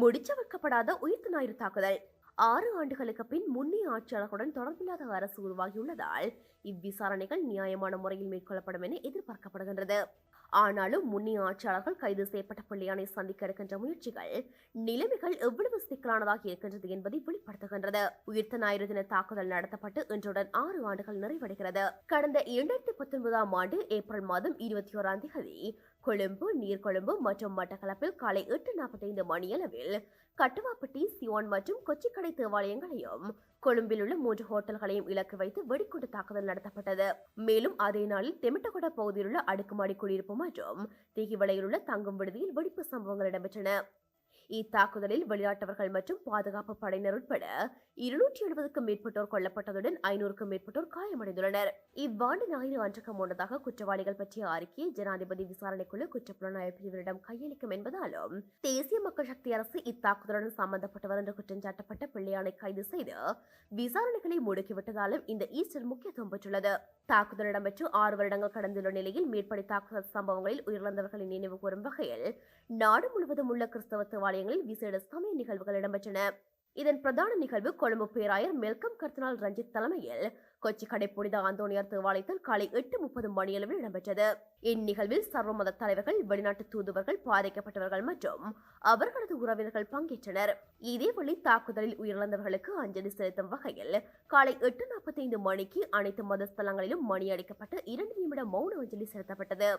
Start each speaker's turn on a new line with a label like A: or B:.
A: முடிச்சவைக்கப்படாத உயிர்த்து ஞாயிறு தாக்குதல். ஆறு ஆண்டுகளுக்கு பின் முன்னைய ஆட்சியாளர்களுடன் தொடர்பில்லாத அரசு உருவாகியுள்ளதால் இவ்விசாரணைகள் நியாயமான முறையில் மேற்கொள்ளப்படும் என எதிர்பார்க்கப்படுகின்றது. ஆனாலும் முன்னி ஆட்சியாளர்கள் கைது செய்யப்பட்ட பிள்ளையானை சந்திக்க இருக்கின்ற முயற்சிகள் நிலைமைகள் எவ்வளவு சிக்கலானதாக இருக்கின்றது என்பதை வெளிப்படுத்துகின்றது. உயிர்த்த ஞாயிறு தின தாக்குதல் நடத்தப்பட்டு இன்றுடன் ஆறு ஆண்டுகள் நிறைவடைகிறது. கடந்த இரண்டாயிரத்தி பத்தொன்பதாம் ஆண்டு ஏப்ரல் மாதம் இருபத்தி ஓராம் தேதி கொழும்பு நீர்கொழும்பு மற்றும் மட்டக்களப்பில் காலை எட்டு நாற்பத்தைந்து மணியளவில் கட்டுவாப்பட்டி சியோன் மற்றும் கொச்சிக்கடை தேவாலயங்களையும் கொழும்பில் உள்ள மூன்று ஹோட்டல்களையும் இலக்கு வைத்து வெடிகுண்டு தாக்குதல் நடத்தப்பட்டது. மேலும் அதே நாளில் தெமிட்டகொட பகுதியில் உள்ள அடுக்குமாடி குடியிருப்பு மற்றும் திகிவளையில் உள்ள தங்கும் விடுதியில் வெடிப்பு சம்பவங்கள் இடம்பெற்றன. இத்தாக்குதலில் வெளிநாட்டவர்கள் மற்றும் பாதுகாப்பு படையினர் உட்பட இருநூற்றி எழுபதுக்கும் மேற்பட்டோர் கொல்லப்பட்டதுடன் ஐநூறுக்கும் மேற்பட்டோர் காயமடைந்துள்ளனர். இவ்வாண்டு ஞாயிறு அன்றுக்கு முன்னதாக குற்றவாளிகள் பற்றிய அறிக்கையை ஜனாதிபதி விசாரணைக்குழு குற்றப்புலனாய்வு பிரிவினரிடம் கையளிக்கும் என்பதாலும் தேசிய மக்கள் சக்தி அரசு இத்தாக்குதலுடன் சம்பந்தப்பட்டவர் என்று குற்றம் சாட்டப்பட்ட பிள்ளையானை கைது செய்து விசாரணைகளை முடுக்கிவிட்டதாலும் இந்த ஈஸ்டர் முக்கியத்துவம் பெற்றுள்ளது. தாக்குதல் இடம்பெற்று ஆறு வருடங்கள் கடந்துள்ள நிலையில் மேற்படி தாக்குதல் சம்பவங்களில் உயிரிழந்தவர்களின் நினைவு கூறும் வகையில் நாடு முழுவதும் உள்ள கிறிஸ்தவ தேவாலயங்களில் விசேட சமய நிகழ்வுகள் இடம்பெற்றன. இதன் பிரதான நிகழ்வு கொழும்பு பேராயர் மெல்கம் கர்த்தனால் ரஞ்சித் தலைமையில் கொச்சி கடை புனித ஆந்தோனியார் தேவாலயத்தில் காலை எட்டு முப்பது மணியளவில் இடம்பெற்றது. இந்நிகழ்வில் சர்வமத தலைவர்கள் வெளிநாட்டு தூதுவர்கள் பாதிக்கப்பட்டவர்கள் மற்றும் அவர்களது உறவினர்கள் பங்கேற்றனர். இதேவேளை தாக்குதலில் உயிரிழந்தவர்களுக்கு அஞ்சலி செலுத்தும் வகையில் காலை எட்டு நாற்பத்தைந்து மணிக்கு அனைத்து மத ஸ்தலங்களிலும் மணி அடிக்கப்பட்டு இரண்டு நிமிட மௌன அஞ்சலி செலுத்தப்பட்டது.